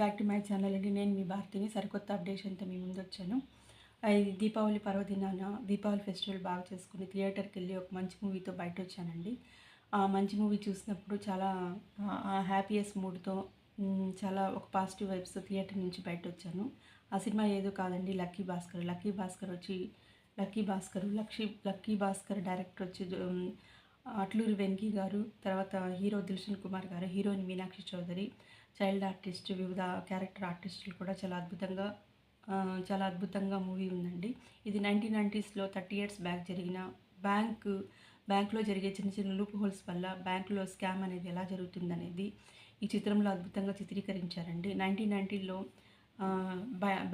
Back to my channel అండి. నేను మీ భారతిని. సరికొత్త అప్డేషన్తో మీ ముందు వచ్చాను ఇది దీపావళి పర్వదినాన దీపావళి ఫెస్టివల్ బాగా చేసుకుని థియేటర్కి వెళ్ళి ఒక మంచి మూవీతో బయట వచ్చానండి ఆ మంచి మూవీ చూసినప్పుడు చాలా హ్యాపీయెస్ట్ మూడ్తో చాలా ఒక పాజిటివ్ వైబ్స్ థియేటర్ నుంచి బయట వచ్చాను ఆ సినిమా ఏదో కాదండి లక్కీ భాస్కర్. లక్కీ భాస్కర్ వచ్చి లక్కీ భాస్కర్ లక్షీ లక్కీ భాస్కర్ డైరెక్టర్ వచ్చి అట్లూరి వెంకీ గారు తర్వాత hero Dilshan Kumar garu heroine Meenakshi Chaudhary child artist వివిధ క్యారెక్టర్ ఆర్టిస్టులు కూడా చాలా అద్భుతంగా చాలా అద్భుతంగా మూవీ ఉందండి. ఇది నైన్టీన్ నైంటీస్లో థర్టీ ఇయర్స్ బ్యాక్ జరిగిన బ్యాంక్ బ్యాంక్లో జరిగే చిన్న చిన్న లూప్ హోల్స్ వల్ల బ్యాంకులో స్కామ్ అనేది ఎలా జరుగుతుందనేది ఈ చిత్రంలో అద్భుతంగా చిత్రీకరించారండి. నైన్టీన్ నైంటీలో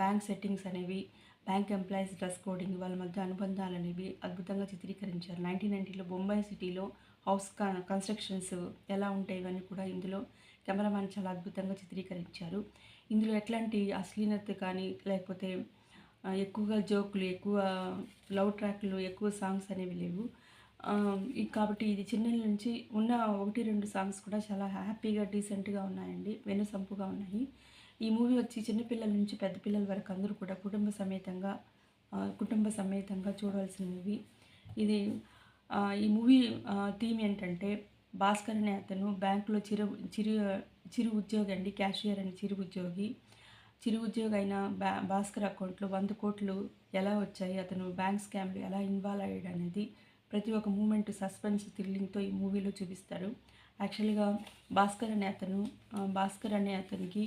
బ్యాంక్ సెట్టింగ్స్ అనేవి బ్యాంక్ ఎంప్లాయీస్ డ్రెస్ కోడింగ్ వాళ్ళ మధ్య అనుబంధాలు అనేవి అద్భుతంగా చిత్రీకరించారు. నైన్టీన్ నైంటీలో బొంబాయి సిటీలో హౌస్ కన్స్ట్రక్షన్స్ ఎలా ఉంటాయి ఇవన్నీ కూడా ఇందులో కెమెరామ్యాన్ చాలా అద్భుతంగా చిత్రీకరించారు. ఇందులో ఎట్లాంటి అశ్లీలత కానీ లేకపోతే ఎక్కువగా జోకులు ఎక్కువ లవ్ ట్రాక్లు ఎక్కువ సాంగ్స్ అనేవి లేవు. కాబట్టి ఇది చిన్నల నుంచి ఉన్న ఒకటి రెండు సాంగ్స్ కూడా చాలా హ్యాపీగా డీసెంట్గా ఉన్నాయండి. వెనుసంపుగా ఉన్నాయి. ఈ మూవీ వచ్చి చిన్నపిల్లల నుంచి పెద్ద పిల్లల వరకు అందరూ కూడా కుటుంబ సమేతంగా కుటుంబ సమేతంగా చూడవలసిన మూవీ. ఇది ఈ మూవీ థీమ్ ఏంటంటే భాస్కర్ అనే అతను బ్యాంకులో చిరు చిరు చిరు ఉద్యోగి అండి క్యాషియర్ అని చిరు ఉద్యోగి. చిరు ఉద్యోగి అయిన బ్యా భాస్కర్ అకౌంట్లో వంద కోట్లు ఎలా వచ్చాయి అతను బ్యాంక్ స్కామ్లో ఎలా ఇన్వాల్వ్ అయ్యాడు అనేది ప్రతి ఒక్క మూమెంట్ సస్పెన్స్ థ్రిల్లింగ్తో ఈ మూవీలో చూపిస్తారు. యాక్చువల్గా భాస్కర్ అనే అతను భాస్కర్ అనే అతనికి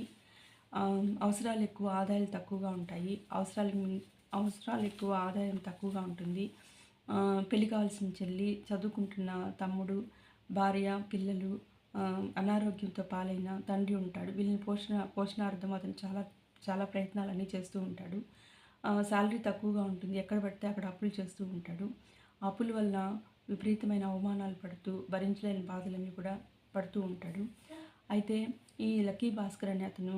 అవసరాలు ఎక్కువ ఆదాయాలు తక్కువగా ఉంటాయి. అవసరాలు అవసరాలు ఎక్కువ ఆదాయం తక్కువగా ఉంటుంది. పెళ్ళి కావాల్సిన చెల్లి చదువుకుంటున్న తమ్ముడు భార్య పిల్లలు అనారోగ్యంతో పాలైన తండ్రి ఉంటాడు. వీళ్ళని పోషణ పోషణార్థం అతను చాలా చాలా ప్రయత్నాలన్నీ చేస్తూ ఉంటాడు. శాలరీ తక్కువగా ఉంటుంది. ఎక్కడ పడితే అక్కడ అప్పులు చేస్తూ ఉంటాడు. అప్పుల వల్ల విపరీతమైన అవమానాలు పడుతూ భరించలేని బాధలన్నీ కూడా పడుతూ ఉంటాడు. అయితే ఈ లక్కీ భాస్కర్ అనే అతను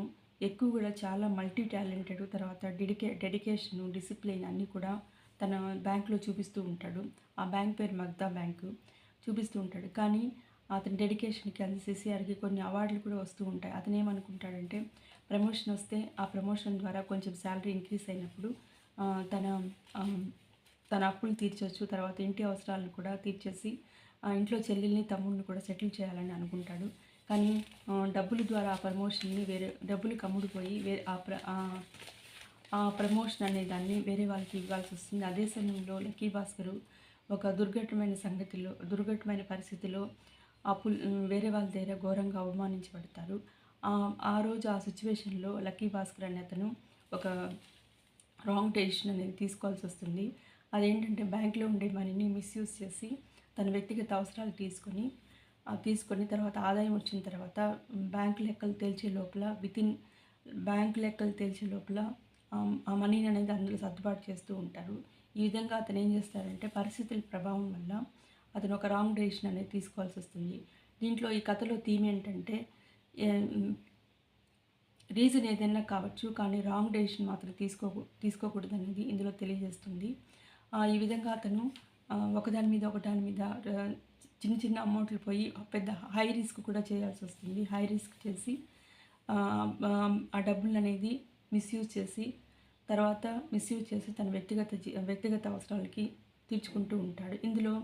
ఎక్కువ కూడా చాలా మల్టీ టాలెంటెడ్ తర్వాత డెడికే డెడికేషను డిసిప్లిన్ అన్నీ కూడా తన బ్యాంక్లో చూపిస్తూ ఉంటాడు. ఆ బ్యాంక్ పేరు మగ్దా బ్యాంకు. చూపిస్తూ ఉంటాడు. కానీ అతని డెడికేషన్కి అది సిసిఆర్కి కొన్ని అవార్డులు కూడా వస్తూ ఉంటాయి. అతను ఏమనుకుంటాడంటే ప్రమోషన్ వస్తే ఆ ప్రమోషన్ ద్వారా కొంచెం శాలరీ ఇంక్రీస్ అయినప్పుడు తన తన అప్పులు తీర్చొచ్చు తర్వాత ఇంటి అవసరాలను కూడా తీర్చేసి ఆ ఇంట్లో చెల్లెల్ని తమ్ముడిని కూడా సెటిల్ చేయాలని అనుకుంటాడు. కానీ డబ్బులు డబ్బుల ద్వారా ఆ ప్రమోషన్ని వేరే డబ్బులు కమ్ముడిపోయి వేరే ఆ ప్ర ఆ- ఆ ప్రమోషన్ అనే దాన్ని వేరే వాళ్ళకి ఇవ్వాల్సి వస్తుంది. అదే సమయంలో లక్కీ భాస్కరు ఒక దుర్ఘటమైన సంగతిలో దుర్ఘటమైన పరిస్థితిలో అప్పులు వేరే వాళ్ళ దగ్గర ఘోరంగా అవమానించబడతారు. ఆ- రోజు ఆ సిచ్యువేషన్లో లక్కీ భాస్కర్ అనే అతను ఒక రాంగ్ డెసిషన్ అనేది తీసుకోవాల్సి వస్తుంది. అదేంటంటే బ్యాంక్లో ఉండే మనీని మిస్యూజ్ చేసి తన వ్యక్తిగత అవసరాలు తీసుకొని తీసుకొని తర్వాత ఆదాయం వచ్చిన తర్వాత బ్యాంక్ లెక్కలు తేల్చే లోపల వితిన్ బ్యాంక్ లెక్కలు తేల్చే లోపల ఆ మనీని అనేది అందులో సర్దుబాటు చేస్తూ ఉంటారు. ఈ విధంగా అతను ఏం చేస్తారంటే పరిస్థితుల ప్రభావం వల్ల అతను ఒక రాంగ్ డెసిషన్ అనేది తీసుకోవాల్సి వస్తుంది. దీంట్లో ఈ కథలో థీమ్ ఏంటంటే రీజన్ ఏదైనా కావచ్చు కానీ రాంగ్ డెసిషన్ మాత్రం తీసుకో తీసుకోకూడదు అనేది ఇందులో తెలియజేస్తుంది. ఈ విధంగా అతను ఒకదాని మీద ఒకదాని మీద చిన్న చిన్న అమౌంట్లు పోయి పెద్ద హై రిస్క్ కూడా చేయాల్సి వస్తుంది. హై రిస్క్ చేసి ఆ డబ్బులు అనేది మిస్యూజ్ చేసి తర్వాత మిస్యూజ్ చేసి తన వ్యక్తిగత వ్యక్తిగత అవసరాలకి తీర్చుకుంటూ ఉంటాడు. ఇందులో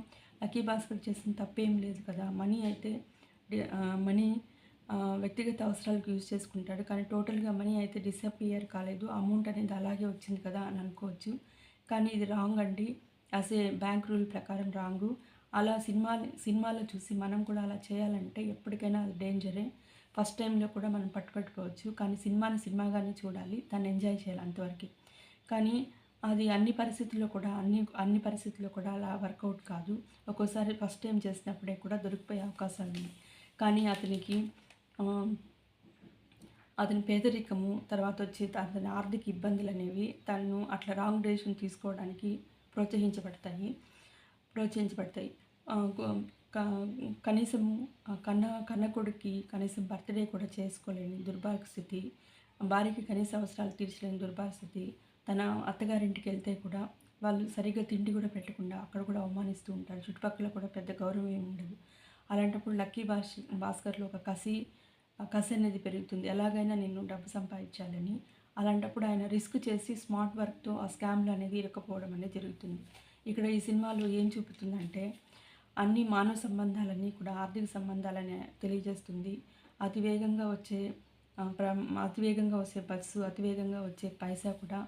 లక్కీ భాస్కర్ చేసిన తప్పేం లేదు కదా. మనీ అయితే మనీ వ్యక్తిగత అవసరాలకు యూజ్ చేసుకుంటాడు. కానీ టోటల్గా మనీ అయితే డిసపియర్ కాలేదు. అమౌంట్ అనేది అలాగే వచ్చింది కదా అని అనుకోవచ్చు. కానీ ఇది రాంగ్ అండి. యాజ్ ఏ బ్యాంక్ రూల్ ప్రకారం రాంగు అలా సినిమా సినిమాలో చూసి మనం కూడా అలా చేయాలంటే ఎప్పటికైనా అది డేంజరే ఫస్ట్ టైంలో కూడా మనం పట్టుపెట్టుకోవచ్చు. కానీ సినిమాని సినిమాగానే చూడాలి. దాన్ని ఎంజాయ్ చేయాలి అంతవరకు. కానీ అది అన్ని పరిస్థితుల్లో కూడా అన్ని అన్ని పరిస్థితుల్లో కూడా అలా వర్కౌట్ కాదు. ఒక్కోసారి ఫస్ట్ టైం చేసినప్పుడే కూడా దొరికిపోయే అవకాశాలు ఉన్నాయి. కానీ అతనికి అతని పేదరికము తర్వాత వచ్చి అతని ఆర్థిక ఇబ్బందులు అనేవి తను అట్లా రాంగ్ డెసిషన్ తీసుకోవడానికి ప్రోత్సహించబడతాయి. ప్రోత్సహించబడతాయి. కనీసం క- ఆ కన్న కన్నకొడుకి కనీసం బర్త్డే కూడా చేసుకోలేని దుర్భాగ్య స్థితి భార్యకి కనీస అవసరాలు తీర్చలేని దుర్భాగ్య స్థితి తన అత్తగారింటికి వెళ్తే కూడా వాళ్ళు సరిగ్గా తిండి కూడా పెట్టకుండా అక్కడ కూడా అవమానిస్తూ ఉంటారు. చుట్టుపక్కల కూడా పెద్ద గౌరవం ఏమి ఉండదు. అలాంటప్పుడు లక్కీ భాష భాస్కర్లో ఒక కసి ఆ కసి అనేది పెరుగుతుంది. ఎలాగైనా నేను డబ్బు సంపాదించాలని. అలాంటప్పుడు ఆయన రిస్క్ చేసి స్మార్ట్ వర్క్తో ఆ స్కామ్లు అనేది ఇరకపోవడం అనేది జరుగుతుంది. ఇక్కడ ఈ సినిమాలో ఏం చూపుతుందంటే అన్ని మానవ సంబంధాలన్నీ కూడా ఆర్థిక సంబంధాలని తెలియజేస్తుంది. అతివేగంగా వచ్చే ప్ర అతివేగంగా వచ్చే బస్సు అతివేగంగా వచ్చే పైసా కూడా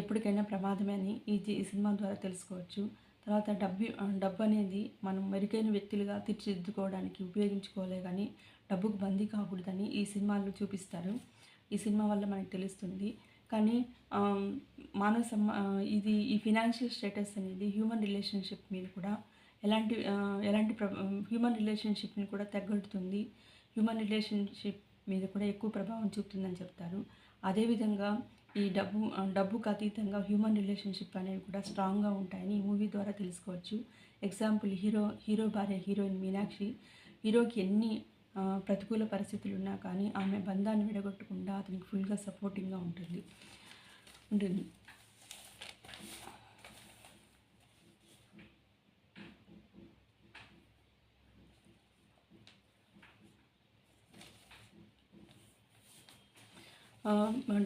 ఎప్పటికైనా ప్రమాదమే అని ఈ ఈ సినిమా ద్వారా తెలుసుకోవచ్చు. తర్వాత డబ్బు డబ్బు అనేది మనం మెరుగైన వ్యక్తులుగా తీర్చిదిద్దుకోవడానికి ఉపయోగించుకోలే కానీ డబ్బుకు బందీ కాకూడదని ఈ సినిమాలు చూపిస్తారు. ఈ సినిమా వల్ల మనకు తెలుస్తుంది. కానీ మానవ సమ్మ ఇది ఈ ఫినాన్షియల్ స్టేటస్ అనేది హ్యూమన్ రిలేషన్షిప్ మీద కూడా ఎలాంటి ఎలాంటి హ్యూమన్ రిలేషన్షిప్ని కూడా తగ్గొడుతుంది. హ్యూమన్ రిలేషన్షిప్ మీద కూడా ఎక్కువ ప్రభావం చూపుతుందని చెప్తారు. అదేవిధంగా ఈ డబ్బు డబ్బుకు అతీతంగా హ్యూమన్ రిలేషన్షిప్ అనేవి కూడా స్ట్రాంగ్గా ఉంటాయని ఈ మూవీ ద్వారా తెలుసుకోవచ్చు. ఎగ్జాంపుల్ హీరో హీరో భార్య హీరోయిన్ మీనాక్షి. హీరోకి ఎన్ని ప్రతికూల పరిస్థితులు ఉన్నా కానీ ఆమె బంధాన్ని విడగొట్టకుండా అతనికి ఫుల్గా సపోర్టింగ్గా ఉంటుంది. ఉంటుంది.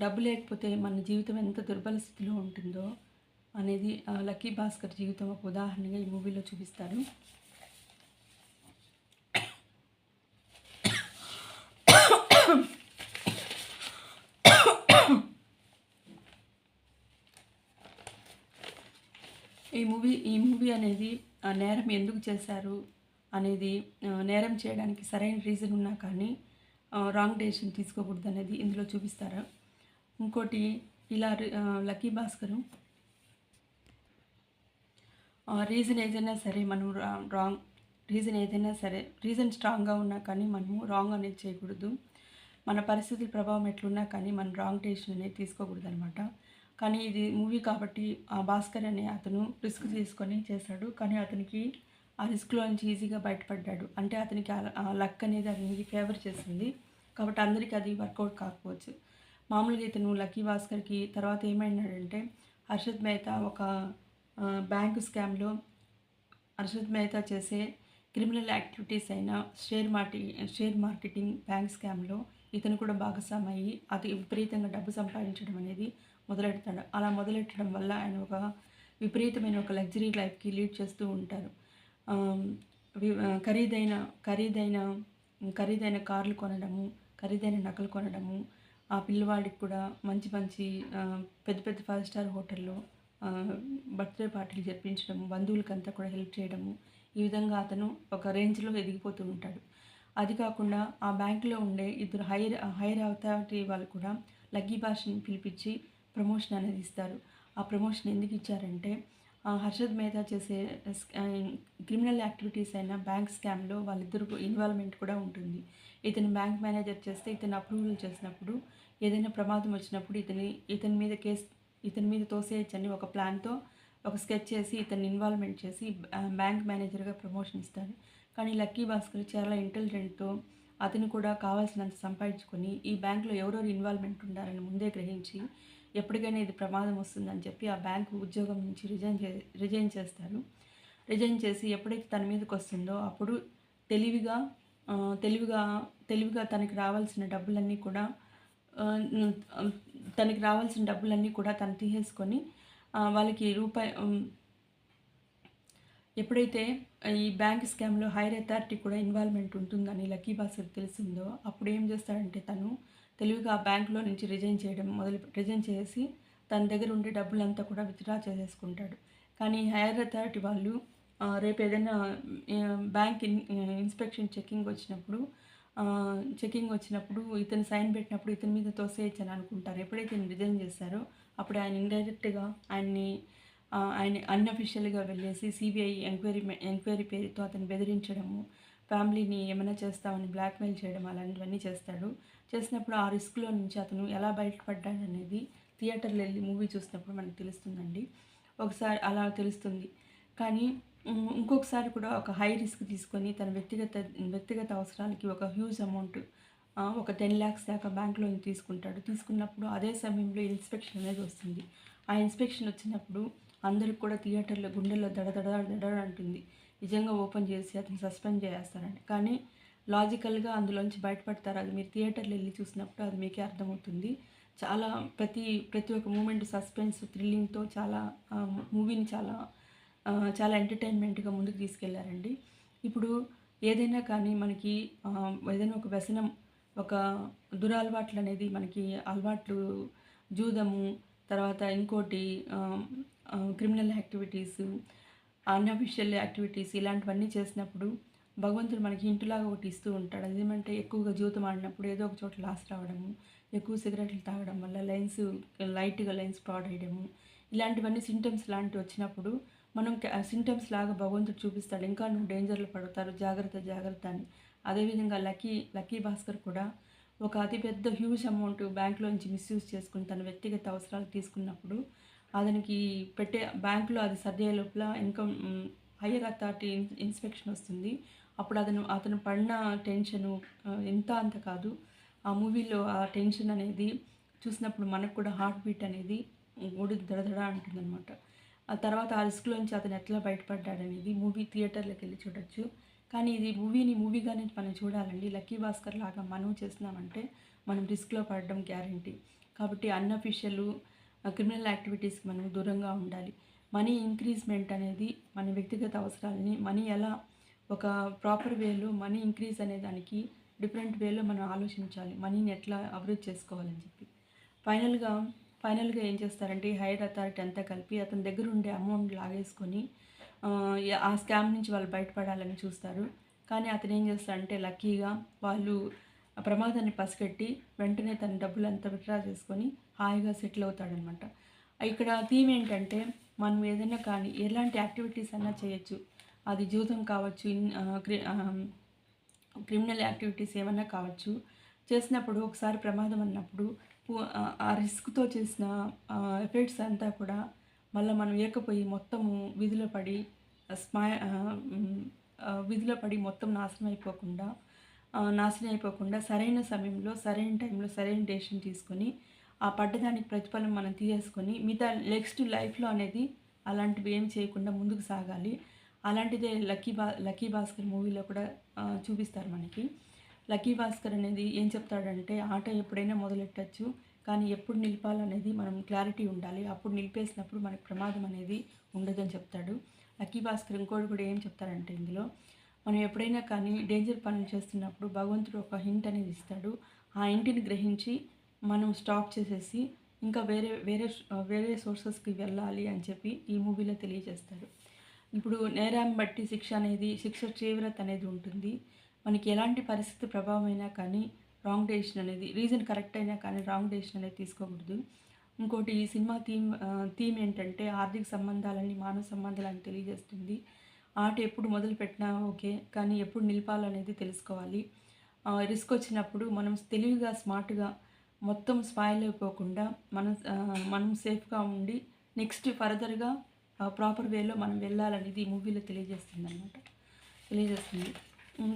డబ్బు లేకపోతే మన జీవితం ఎంత దుర్బల స్థితిలో ఉంటుందో అనేది లక్కీ భాస్కర్ జీవితం ఒక ఉదాహరణగా ఈ మూవీలో చూపిస్తారు ఈ మూవీ ఈ మూవీ అనేది నేరం ఎందుకు చేశారు అనేది నేరం చేయడానికి సరైన రీజన్ ఉన్నా కానీ రాంగ్ డెసిషన్ తీసుకోకూడదు అనేది ఇందులో చూపిస్తారు? ఇంకోటి ఇలా రి- లక్కీ భాస్కరు. రీజన్ ఏదైనా సరే మనం రాంగ్ రీజన్ ఏదైనా సరే రీజన్ స్ట్రాంగ్గా ఉన్నా కానీ మనము రాంగ్ అనేది చేయకూడదు. మన పరిస్థితుల ప్రభావం ఎట్లున్నా కానీ మనం రాంగ్ డెసిషన్ అనేది తీసుకోకూడదు అనమాట కానీ ఇది మూవీ కాబట్టి ఆ భాస్కర్ అనే అతను రిస్క్ తీసుకొని చేశాడు. కానీ అతనికి ఆ రిస్క్లో నుంచి ఈజీగా బయటపడ్డాడు. అంటే అతనికి ఆ- లక్ అనేది అతనికి ఫేవర్ చేసింది. కాబట్టి అందరికీ అది వర్కౌట్ కాకపోవచ్చు. మామూలుగా ఇతను లక్కీ భాస్కర్కి తర్వాత ఏమైనాడంటే హర్షద్ మెహతా ఒక బ్యాంకు స్కామ్లో హర్షద్ మెహతా చేసే క్రిమినల్ యాక్టివిటీస్ అయిన share market share marketing bank స్కామ్లో ఇతను కూడా భాగస్వామయ్యి అతి విపరీతంగా డబ్బు సంపాదించడం అనేది మొదలెడతాడు. అలా మొదలెట్టడం వల్ల ఆయన ఒక విపరీతమైన ఒక లగ్జరీ లైఫ్కి లీడ్ చేస్తూ ఉంటారు. ఖరీదైన ఖరీదైన ఖరీదైన కార్లు కొనడము ఖరీదైన నగలు కొనడము ఆ పిల్లవాడికి కూడా మంచి మంచి పెద్ద పెద్ద ఫైవ్ స్టార్ హోటల్లో బర్త్డే పార్టీలు జరిపించడము బంధువులకంతా కూడా హెల్ప్ చేయడము ఈ విధంగా అతను ఒక రేంజ్లో ఎదిగిపోతూ ఉంటాడు. అది కాకుండా ఆ బ్యాంకులో ఉండే ఇద్దరు హైర్ హైర్ అథారిటీ వాళ్ళు కూడా లగ్గీ భాషని పిలిపించి ప్రమోషన్ అనేది ఇస్తారు. ఆ ప్రమోషన్ ఎందుకు ఇచ్చారంటే హర్షద్ మేధా చేసే క్రిమినల్ యాక్టివిటీస్ అయిన బ్యాంక్ స్కామ్లో వాళ్ళిద్దరు ఇన్వాల్వ్మెంట్ కూడా ఉంటుంది. ఇతను బ్యాంక్ మేనేజర్ చేస్తే ఇతను అప్రూవల్ చేసినప్పుడు ఏదైనా ప్రమాదం వచ్చినప్పుడు ఇతని ఇతని మీద కేసు ఇతని మీద తోసేయచ్చని ఒక ప్లాన్తో ఒక స్కెచ్ చేసి ఇతన్ని ఇన్వాల్వ్మెంట్ చేసి బ్యాంక్ మేనేజర్గా ప్రమోషన్ ఇస్తారు. కానీ లక్కీ భాస్కర్ చాలా ఇంటెలిజెంట్తో అతను కూడా కావాల్సినంత సంపాదించుకొని ఈ బ్యాంకులో ఎవరెవరు ఇన్వాల్వ్మెంట్ ఉండాలని ముందే గ్రహించి ఎప్పటికైనా ఇది ప్రమాదం వస్తుందని చెప్పి ఆ బ్యాంకు ఉద్యోగం నుంచి రిజైన్ చే రిజైన్ చేస్తారు. రిజైన్ చేసి ఎప్పుడైతే తన మీదకి వస్తుందో అప్పుడు తెలివిగా తెలివిగా తెలివిగా తనకి రావాల్సిన డబ్బులన్నీ కూడా తనకి రావాల్సిన డబ్బులన్నీ కూడా తను తీసేసుకొని వాళ్ళకి రూపాయి ఎప్పుడైతే ఈ బ్యాంక్ స్కామ్లో హైర్ అథారిటీ కూడా ఇన్వాల్వ్మెంట్ ఉంటుందని లక్కీ భాస్కర్ తెలిసిందో అప్పుడు ఏం చేస్తాడంటే తను తెలివిగా ఆ బ్యాంకులో నుంచి రిజైన్ చేయడం మొదలు రిజైన్ చేసి తన దగ్గర ఉండే డబ్బులంతా కూడా విత్డ్రా చేసేసుకుంటాడు. కానీ హైర్ అథారిటీ వాళ్ళు రేపు ఏదైనా బ్యాంక్ ఇన్ ఇన్స్పెక్షన్ చెకింగ్ వచ్చినప్పుడు చెకింగ్ వచ్చినప్పుడు ఇతను సైన్ పెట్టినప్పుడు ఇతని మీద తోసేయచ్చు అని అనుకుంటారు. ఎప్పుడైతే ఇతను రిజైన్ చేస్తారో అప్పుడు ఆయన ఇండైరెక్ట్గా ఆయన్ని ఆయన అన్అఫిషియల్గా వెళ్ళేసి సిబిఐ ఎంక్వైరీ ఎంక్వైరీ పేరుతో అతను బెదిరించడము ఫ్యామిలీని ఏమైనా చేస్తామని బ్లాక్మెయిల్ చేయడం అలాంటివన్నీ చేస్తాడు. చేసినప్పుడు ఆ రిస్క్లో నుంచి అతను ఎలా బయటపడ్డాడు అనేది థియేటర్లో వెళ్ళి మూవీ చూసినప్పుడు మనకు తెలుస్తుందండి. ఒకసారి అలా తెలుస్తుంది. కానీ ఇంకొకసారి కూడా ఒక హై రిస్క్ తీసుకొని తన వ్యక్తిగత వ్యక్తిగత అవసరాలకి ఒక హ్యూజ్ అమౌంట్ ఒక టెన్ ల్యాక్స్ దాకా బ్యాంక్లో తీసుకుంటాడు. తీసుకున్నప్పుడు అదే సమయంలో ఇన్స్పెక్షన్ అనేది వస్తుంది. ఆ ఇన్స్పెక్షన్ వచ్చినప్పుడు అందరికి కూడా థియేటర్లో గుండెల్లో దడదడ దడ అంటుంది. నిజంగా ఓపెన్ చేసి అతను సస్పెండ్ చేస్తారండి కానీ లాజికల్గా అందులోంచి బయటపడతారు. అది మీరు థియేటర్లో వెళ్ళి చూసినప్పుడు అది మీకే అర్థమవుతుంది. చాలా ప్రతి ప్రతి ఒక్క మూమెంట్ సస్పెన్స్ థ్రిల్లింగ్తో చాలా మూవీని చాలా చాలా ఎంటర్టైన్మెంట్గా ముందుకు తీసుకెళ్ళారండి. ఇప్పుడు ఏదైనా కానీ మనకి ఏదైనా ఒక వ్యసనం ఒక దురలవాట్లు అనేది మనకి అలవాట్లు జూదము తర్వాత ఇంకోటి క్రిమినల్ యాక్టివిటీస్ అన్అఫిషియల్ యాక్టివిటీస్ ఇలాంటివన్నీ చేసినప్పుడు భగవంతుడు మనకి ఇంటిలాగా ఒకటి ఇస్తూ ఉంటాడు. అదేమంటే ఎక్కువగా జీవితం ఆడినప్పుడు ఏదో ఒక చోట లాస్ రావడము ఎక్కువ సిగరెట్లు తాగడం వల్ల లైన్స్ లైట్గా లైన్స్ పాడేయడము ఇలాంటివన్నీ సింటమ్స్ లాంటివి వచ్చినప్పుడు మనం సింటమ్స్ లాగా భగవంతుడు చూపిస్తాడు. ఇంకా నువ్వు డేంజర్లో పడతారు జాగ్రత్త జాగ్రత్త అని. అదేవిధంగా లక్కీ లక్కీ భాస్కర్ కూడా ఒక అతిపెద్ద హ్యూజ్ అమౌంట్ బ్యాంక్లోంచి మిస్యూజ్ చేసుకుని తన వ్యక్తిగత అవసరాలు తీసుకున్నప్పుడు అతనికి పెట్టే బ్యాంకులో అది సర్దే లోపల ఇన్కమ్ హయ్యర్ అథారిటీ ఇన్స్పెక్షన్ వస్తుంది. అప్పుడు అతను అతను పడిన టెన్షను ఎంత అంత కాదు. ఆ మూవీలో ఆ టెన్షన్ అనేది చూసినప్పుడు మనకు కూడా హార్ట్ బీట్ అనేది ఒడి దడదడ అంటుందన్నమాట. ఆ తర్వాత ఆ రిస్క్లోంచి అతను ఎట్లా బయటపడ్డాడనేది మూవీ థియేటర్లోకి వెళ్ళి చూడొచ్చు. కానీ ఇది మూవీని మూవీగానే మనం చూడాలండి. లక్కీ భాస్కర్ లాగా మనం చేస్తున్నామంటే మనం రిస్క్లో పడడం గ్యారంటీ. కాబట్టి అన్అఫిషియల్ క్రిమినల్ యాక్టివిటీస్కి మనం దూరంగా ఉండాలి. మనీ ఇంక్రీజ్మెంట్ అనేది మన వ్యక్తిగత అవసరాలని మనీ ఎలా ఒక ప్రాపర్ వేలో మనీ ఇంక్రీజ్ అనే దానికి డిఫరెంట్ వేలో మనం ఆలోచించాలి. మనీని ఎట్లా అభివృద్ధి చేసుకోవాలని చెప్పి. ఫైనల్గా ఫైనల్గా ఏం చేస్తారంటే హైయర్ అథారిటీ అంతా కలిపి అతని దగ్గర ఉండే అమౌంట్ లాగేసుకొని ఆ, స్కామ్ నుంచి వాళ్ళు బయటపడాలని చూస్తారు. కానీ అతను ఏం చేస్తాడంటే లక్కీగా వాళ్ళు ప్రమాదాన్ని పసిగట్టి వెంటనే తన డబ్బులు అంతా విత్డ్రా చేసుకొని హాయిగా సెటిల్ అవుతాడనమాట. ఇక్కడ థీమ్ ఏంటంటే మనం ఏదైనా కానీ ఎలాంటి యాక్టివిటీస్ అన్నా చేయొచ్చు. అది జీవితం కావచ్చు క్రి- క్రిమినల్ యాక్టివిటీస్ ఏమన్నా కావచ్చు. చేసినప్పుడు ఒకసారి ప్రమాదం అన్నప్పుడు ఆ- రిస్క్తో చేసిన ఎఫెక్ట్స్ అంతా కూడా మళ్ళీ మనం ఏకపోయి మొత్తము విధిలో పడి స్మా విధిలో పడి మొత్తం నాశనం అయిపోకుండా నాశనం అయిపోకుండా సరైన సమయంలో సరైన టైంలో సరైన డెసిషన్ తీసుకొని ఆ పడ్డదానికి ప్రతిఫలం మనం తీసేసుకొని మిగతా నెక్స్ట్ లైఫ్లో అనేది అలాంటివి ఏం చేయకుండా ముందుకు సాగాలి. అలాంటిదే లక్కీ బా లక్కీ భాస్కర్ మూవీలో కూడా చూపిస్తారు మనకి. లక్కీ భాస్కర్ అనేది ఏం చెప్తాడంటే ఆట ఎప్పుడైనా మొదలెట్టచ్చు కానీ ఎప్పుడు నిలిపాలనేది మనం క్లారిటీ ఉండాలి. అప్పుడు నిలిపేసినప్పుడు మనకు ప్రమాదం అనేది ఉండదని చెప్తాడు. లక్కీ భాస్కర్ ఇంకోటి కూడా ఏం చెప్తారంటే ఇందులో మనం ఎప్పుడైనా కానీ డేంజర్ పనులు చేస్తున్నప్పుడు భగవంతుడు ఒక హింట్ అనేది ఇస్తాడు. ఆ ఇంటిని గ్రహించి మనం స్టాప్ చేసేసి ఇంకా వేరే వేరే వేరే సోర్సెస్కి వెళ్ళాలి అని చెప్పి ఈ మూవీలో తెలియజేస్తారు. ఇప్పుడు నేరాన్ని బట్టి శిక్ష అనేది శిక్ష తీవ్రత అనేది ఉంటుంది. మనకి ఎలాంటి పరిస్థితి ప్రభావం అయినా కానీ రాంగ్ డెసిషన్ అనేది రీజన్ కరెక్ట్ అయినా కానీ రాంగ్ డెసిషన్ అనేది తీసుకోకూడదు. ఇంకోటి ఈ సినిమా థీమ్ థీమ్ ఏంటంటే ఆర్థిక సంబంధాలని మానవ సంబంధాలని తెలియజేస్తుంది. ఆట ఎప్పుడు మొదలు పెట్టినా ఓకే కానీ ఎప్పుడు నిలపాలనేది తెలుసుకోవాలి. రిస్క్ వచ్చినప్పుడు మనం తెలివిగా స్మార్ట్గా మొత్తం స్పాయిల్ అయిపోకుండా మనం మనం సేఫ్గా ఉండి నెక్స్ట్ ఫర్దర్గా ప్రాపర్ వేలో మనం వెళ్ళాలనేది ఈ మూవీలో తెలియజేస్తుంది అనమాట తెలియజేస్తుంది.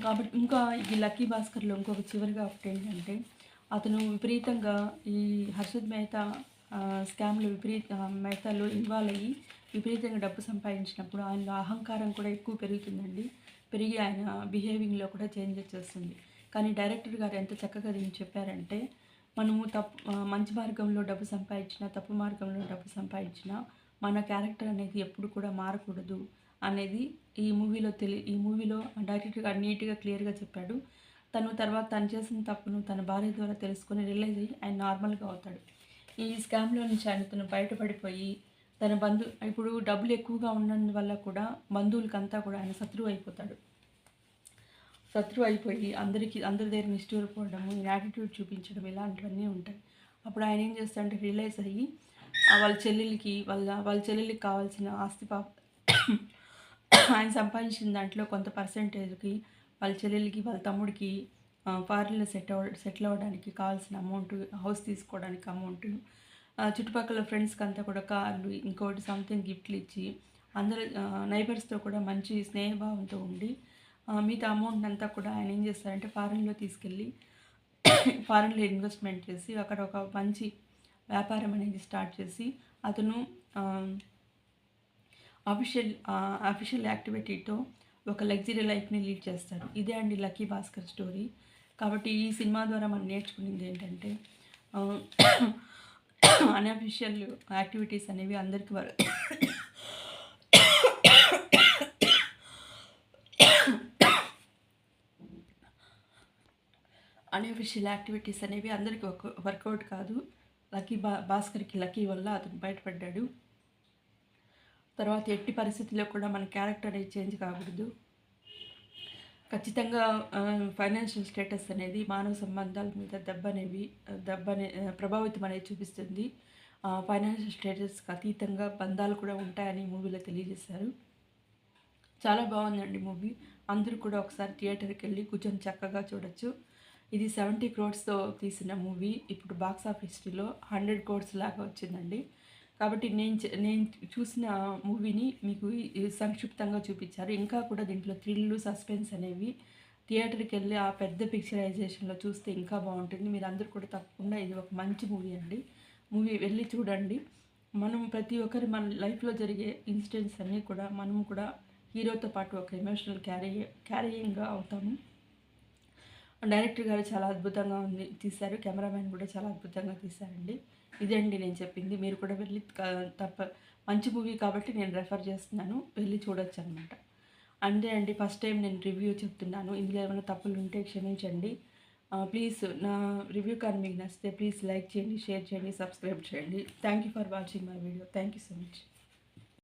కాబట్టి ఇంకా ఈ లక్కీ భాస్కర్లో ఇంకొక చివరిగా ఒకటి ఏంటంటే అతను విపరీతంగా ఈ హర్షద్ మెహతా స్కామ్లో విపరీత మెహతాలో ఇన్వాల్వ్ అయ్యి విపరీతంగా డబ్బు సంపాదించినప్పుడు ఆయనలో అహంకారం కూడా ఎక్కువ పెరుగుతుందండి. పెరిగి ఆయన బిహేవింగ్లో కూడా చేంజ్ వచ్చేస్తుంది కానీ డైరెక్టర్ గారు ఎంత చక్కగా దీన్ని చెప్పారంటే మనము తప్పు మంచి మార్గంలో డబ్బు సంపాదించినా తప్పు మార్గంలో డబ్బు సంపాదించినా మన క్యారెక్టర్ అనేది ఎప్పుడు కూడా మారకూడదు అనేది ఈ మూవీలో తెలి ఈ మూవీలో డైరెక్ట్గా నీట్గా క్లియర్గా చెప్పాడు. తను తర్వాత తను చేసిన తప్పును తన భార్య ద్వారా తెలుసుకొని రియలైజ్ అయ్యి ఆయన నార్మల్గా అవుతాడు. ఈ స్కామ్లో నుంచి ఆయన తను బయటపడిపోయి తన బంధు ఇప్పుడు డబ్బులు ఎక్కువగా ఉన్నందువల్ల కూడా బంధువులకంతా కూడా ఆయన శత్రువు అయిపోతాడు. శత్రువు అయిపోయి అందరికీ అందరి దగ్గర నిష్ఠూరపోవడము యాటిట్యూడ్ చూపించడం ఇలాంటివన్నీ ఉంటాయి. అప్పుడు ఆయన ఏం చేస్తాడంటే రియలైజ్ అయ్యి వాళ్ళ చెల్లెలకి వాళ్ళ వాళ్ళ చెల్లెలకి కావాల్సిన ఆస్తి పాప ఆయన సంపాదించిన దాంట్లో కొంత పర్సంటేజ్కి వాళ్ళ చెల్లెలకి వాళ్ళ తమ్ముడికి ఫారిన్లో సెట్ అవ సెటిల్ అవ్వడానికి కావాల్సిన అమౌంట్ హౌస్ తీసుకోవడానికి అమౌంట్ చుట్టుపక్కల ఫ్రెండ్స్కి అంతా కూడా కార్లు ఇంకోటి సంథింగ్ గిఫ్ట్లు ఇచ్చి అందరు నైబర్స్తో కూడా మంచి స్నేహభావంతో ఉండి మిగతా అమౌంట్ అంతా కూడా ఆయన ఏం చేస్తారంటే ఫారెన్లో తీసుకెళ్ళి ఫారెన్లో ఇన్వెస్ట్మెంట్ చేసి అక్కడ ఒక మంచి వ్యాపారం అనేది స్టార్ట్ చేసి అతను అఫిషియల్ అఫిషియల్ యాక్టివిటీతో ఒక లగ్జరీ లైఫ్ని లీడ్ చేస్తాడు. ఇదే అండి లక్కీ భాస్కర్ స్టోరీ కాబట్టి ఈ సినిమా ద్వారా మనం నేర్చుకునేది ఏంటంటే అన్అఫిషియల్ యాక్టివిటీస్ అనేవి అందరికీ వర యాక్టివిటీస్ అనేవి అందరికీ ఒక వర్కౌట్ కాదు. లక్కీ బా భాస్కర్కి లక్కీ వల్ల అతను బయటపడ్డాడు. తర్వాత ఎట్టి పరిస్థితుల్లో కూడా మన క్యారెక్టర్ అనేది చేంజ్ కాకూడదు. ఖచ్చితంగా ఫైనాన్షియల్ స్టేటస్ అనేది మానవ సంబంధాల మీద దెబ్బ అనేవి దెబ్బ అనే ప్రభావితం అనేది చూపిస్తుంది. ఫైనాన్షియల్ స్టేటస్కి అతీతంగా బంధాలు కూడా ఉంటాయని మూవీలో తెలియజేశారు. చాలా బాగుందండి మూవీ. అందరూ కూడా ఒకసారి థియేటర్కి వెళ్ళి కూర్చొని చక్కగా చూడొచ్చు. ఇది సెవెంటీ క్రోడ్స్తో తీసిన మూవీ. ఇప్పుడు బాక్స్ ఆఫీస్లో హండ్రెడ్ క్రోడ్స్ లాగా వచ్చిందండి. కాబట్టి నేను చే- నేను చూసిన మూవీని మీకు సంక్షిప్తంగా చూపించారు. ఇంకా కూడా దీంట్లో థ్రిల్లు సస్పెన్స్ అనేవి థియేటర్కి వెళ్ళి ఆ పెద్ద పిక్చరైజేషన్లో చూస్తే ఇంకా బాగుంటుంది. మీరు అందరూ కూడా తప్పకుండా ఇది ఒక మంచి మూవీ అండి. మూవీ వెళ్ళి చూడండి. మనం ప్రతి ఒక్కరి మన లైఫ్లో జరిగే ఇన్సిడెంట్స్ అన్నీ కూడా మనం కూడా హీరోతో పాటు ఒక ఎమోషనల్ క్యారీ క్యారీయింగ్గా అవుతాము. డైరెక్టర్ గారు చాలా అద్భుతంగా ఉంది తీశారు. కెమెరామెన్ కూడా చాలా అద్భుతంగా తీశారండి. ఇదండి నేను చెప్పింది. మీరు కూడా వెళ్ళి తప్ప మంచి మూవీ కాబట్టి నేను రెఫర్ చేస్తున్నాను. వెళ్ళి చూడొచ్చు అనమాట అంతే అండి. ఫస్ట్ టైం నేను రివ్యూ చెప్తున్నాను. ఇందులో ఏమైనా తప్పులు ఉంటే క్షమించండి. ప్లీజ్ నా రివ్యూ కానీ మీకు నచ్చితే ప్లీజ్ లైక్ చేయండి షేర్ చేయండి సబ్స్క్రైబ్ చేయండి. Thank you for watching my video. Thank you so much.